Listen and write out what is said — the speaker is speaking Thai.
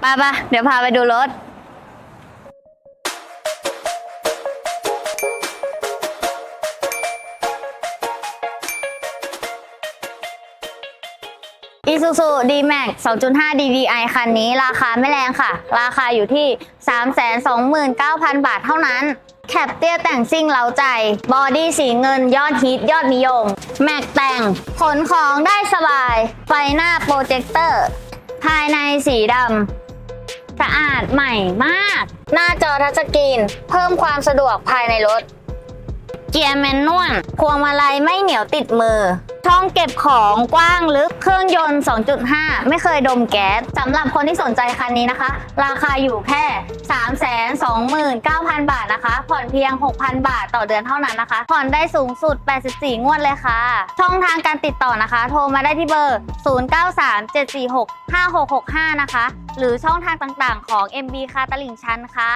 ไปปะเดี๋ยวพาไปดูรถ Isuzu D-Max 2.5 DDI คันนี้ราคาไม่แรงค่ะ ราคาอยู่ที่ 329,000 บาทเท่านั้น แคปเตี้ยแต่งซิ่งเล้าใจ บอดี้สีเงินยอดฮิตยอดนิยม แม็กแต่ง ขนของได้สบาย ไฟหน้าโปรเจคเตอร์ ภายในสีดำ ดใหม่มาก หน้าจอทัชสกรีน เพิ่มความสะดวกภายในรถ เกียร์แมนนวลพวงมาลัยไม่เหนียวติดมือ ช่องเก็บของกว้างลึกเครื่องยนต์ 2.5 ไม่เคยดมแก๊สสำหรับคนที่สนใจคันนี้นะคะ ราคาอยู่แค่ 329,000 บาทนะคะ ผ่อนเพียง 6,000 บาทต่อเดือนเท่านั้นนะคะ ผ่อนได้สูงสุด 84 งวดเลยค่ะ ช่องทางการติดต่อนะคะ โทรมาได้ที่เบอร์ 0937465665 นะคะ หรือช่องทางต่างๆของ MB คาตลิ่งชันค่ะ